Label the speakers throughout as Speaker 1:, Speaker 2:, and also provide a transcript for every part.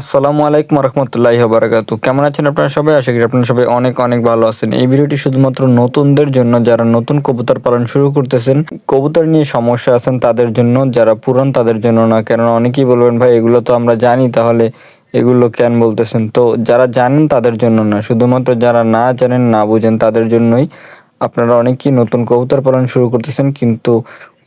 Speaker 1: আসসালামু আলাইকুম রহমতুল্লাহি বারাকাতু কেমন আছেন আপনারা সবাই? আশা করি আপনারা সবাই অনেক অনেক ভালো আছেন। এই ভিডিওটি শুধুমাত্র নতুনদের জন্য, যারা নতুন কবুতর পালন শুরু করতেছেন, কবুতর নিয়ে সমস্যা আছেন তাদের জন্য, যারা পুরান তাদের জন্য না, কেননা অনেকেই বলবেন, ভাই, এগুলো তো আমরা জানি, তাহলে এগুলো কেন বলতেছেন? তো যারা জানেন তাদের জন্য না, শুধুমাত্র যারা না জানেন, না বুঝেন, তাদের জন্যই আপনারা অনেকেই নতুন কবুতর পালন শুরু করতেছেন, কিন্তু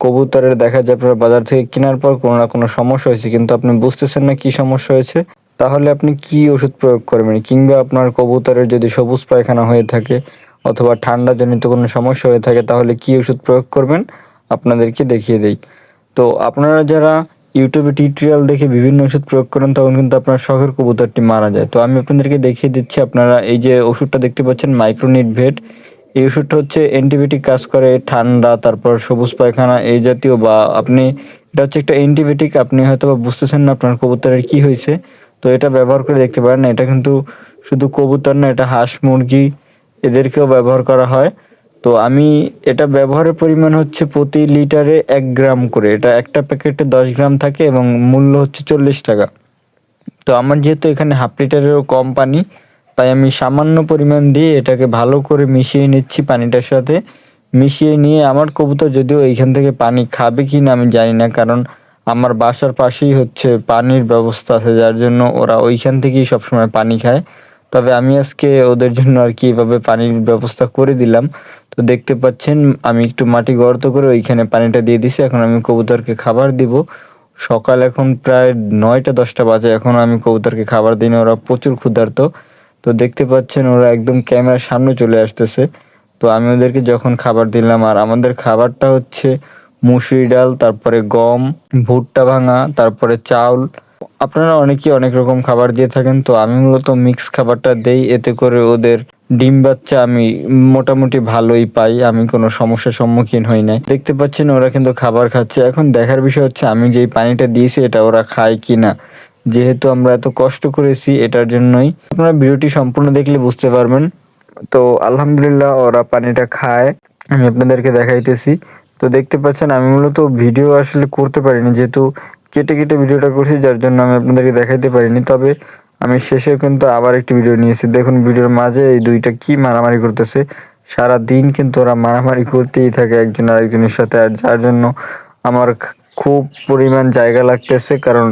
Speaker 1: কবুতরের দেখা যায় আপনার বাজার থেকে কেনার পর কোনো না কোনো সমস্যা হয়েছে, কিন্তু আপনি বুঝতেছেন না কি সমস্যা হয়েছে, তাহলে আপনি কি ওষুধ প্রয়োগ করবেন? কিংবা আপনার কবুতরের যদি সবুজ পায়খানা হয়ে থাকে অথবা ঠান্ডাজনিত কোনো সমস্যা হয়ে থাকে, তাহলে কি ওষুধ প্রয়োগ করবেন? আপনাদেরকে দেখিয়ে দেই। তো আপনারা যারা ইউটিউবে টিউটোরিয়াল দেখে বিভিন্ন ওষুধ প্রয়োগ করেন, তখন কিন্তু আপনার শখের কবুতরটি মারা যায়। তো আমি আপনাদেরকে দেখিয়ে দিচ্ছি, আপনারা এই যে ওষুধটা দেখতে পাচ্ছেন, মাইক্রোনিট ভেট। এই ওষুধটা হচ্ছে অ্যান্টিবায়োটিক কাজ করে, ঠান্ডা, তারপর সবুজ পায়খানা, এই জাতীয় বা আপনি, এটা হচ্ছে একটা অ্যান্টিবায়োটিক, আপনি হয়তো বা বুঝতেছেন না আপনার কবুতরের কি হয়েছে। তো এটা ব্যবহার করে দেখতে পারেন, এটা কিন্তু শুধু কবুতর না, এটা হাঁস, মুরগি, এদেরকেও ব্যবহার করা হয়। তো আমি এটা ব্যবহারের পরিমাণ হচ্ছে প্রতি লিটারে এক গ্রাম করে, এটা একটা প্যাকেটে দশ গ্রাম থাকে এবং মূল্য হচ্ছে চল্লিশ টাকা। তো আমার যেহেতু এখানে হাফ লিটারেরও কম পানি তাই আমি সামান্য পরিমাণ দিয়ে এটাকে ভালো করে মিশিয়ে নিচ্ছি পানিটার সাথে। মিশিয়ে নিয়ে আমার কবুতর যদিও এইখান থেকে পানি খাবে কি না আমি জানি না, কারণ আমার বাসার পাশেই হচ্ছে পানির ব্যবস্থা আছে, যার জন্য ওরা ওইখান থেকেই সবসময় পানি খায়। তবে আমি আজকে ওদের জন্য আর কি এভাবে পানির ব্যবস্থা করে দিলাম। তো দেখতে পাচ্ছেন, আমি একটু মাটি গর্ত করে ওইখানে পানিটা দিয়ে দিছি, এখন আমি কবুতরকে খাবার দিব। সকাল এখন প্রায় নয়টা দশটা বাজে, এখন আমি কবুতরকে খাবার দিই না, ওরা প্রচুর ক্ষুধার্ত। তো দেখতে পাচ্ছেন ওরা একদম ক্যামেরার সামনে চলে আসতেছে। তো আমি ওদেরকে যখন খাবার দিলাম, আর আমাদের খাবারটা হচ্ছে মুসুরি ডাল, তারপরে গম, ভুট্টা ভাঙা, তারপরে চাউল। আপনারা অনেকেই অনেক রকম খাবার দিয়ে থাকেন, তো আমি মূলত মিক্স খাবারটা দেই। এতে করে ওদের ডিম বাচ্চা আমি মোটামুটি ভালোই পাই, আমি কোনো সমস্যার সম্মুখীন হই নাই। দেখতে পাচ্ছেন ওরা কিন্তু খাবার খাচ্ছে। এখন দেখার বিষয় হচ্ছে, আমি যেই পানিটা দিয়েছি, এটা ওরা খায় কি না যেহেতু আমরা এত কষ্ট করেছি এটার জন্যই। আপনারা ভিডিওটি সম্পূর্ণ দেখলে বুঝতে পারবেন। তো আলহামদুলিল্লাহ ওরা পানিটা খায়। আমি আপনাদেরকে দেখাইতেছি। তো দেখতে পাচ্ছেন, আমি মূলত ভিডিও আসলে করতে পারিনি, যেহেতু কেটে কেটে ভিডিওটা করছি, যার জন্য আমি আপনাদেরকে দেখাইতে পারিনি। তবে আমি শেষে কিন্তু আবার একটি ভিডিও নিয়েছি। দেখুন, ভিডিওর মাঝে এই দুইটা কি মারামারি করতেছে। সারা দিন কিন্তু ওরা মারামারি করতেই থাকে একজন আরেকজনের সাথে, আর যার জন্য আমার খুব পরিমাণ জায়গা লাগতেছে। কারণ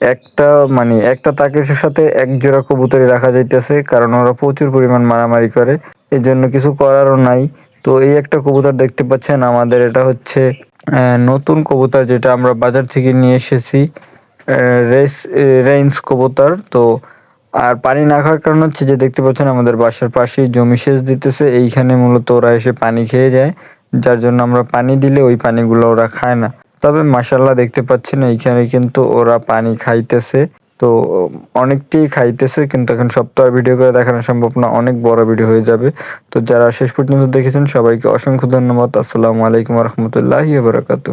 Speaker 1: একটা মানে একটা তাকের সাথে এক জোড়া কবুতরি রাখা যাইতেছে, কারণ ওরা প্রচুর পরিমাণ মারামারি করে এই জন্য কিছু করারও নাই। তো এই একটা কবুতর দেখতে পাচ্ছেন আমাদের, এটা হচ্ছে নতুন কবুতর যেটা আমরা বাজার থেকে নিয়ে এসেছি রেস রেঞ্জ কবুতর। তো আর পানি না খাওয়ার কারণ হচ্ছে যে দেখতে পাচ্ছেন আমাদের বাসার পাশেই জমি সেচ দিতেছে, এইখানে মূলত ওরা এসে পানি খেয়ে যায়, যার জন্য আমরা পানি দিলে ওই পানিগুলো ওরা খায় না। তবে মাসাল্লাহ দেখতে পাচ্ছেন, এইখানে কিন্তু ওরা পানি খাইতেছে। তো অনেকটাই খাইতেছে, কিন্তু এখন সপ্তাহ ভিডিও করে দেখানো সম্ভব না, অনেক বড় ভিডিও হয়ে যাবে। তো যারা শেষ পর্যন্ত দেখেছেন, সবাইকে অসংখ্য ধন্যবাদ। আসসালামু আলাইকুম রহমতুল্লাহ বারাকাতু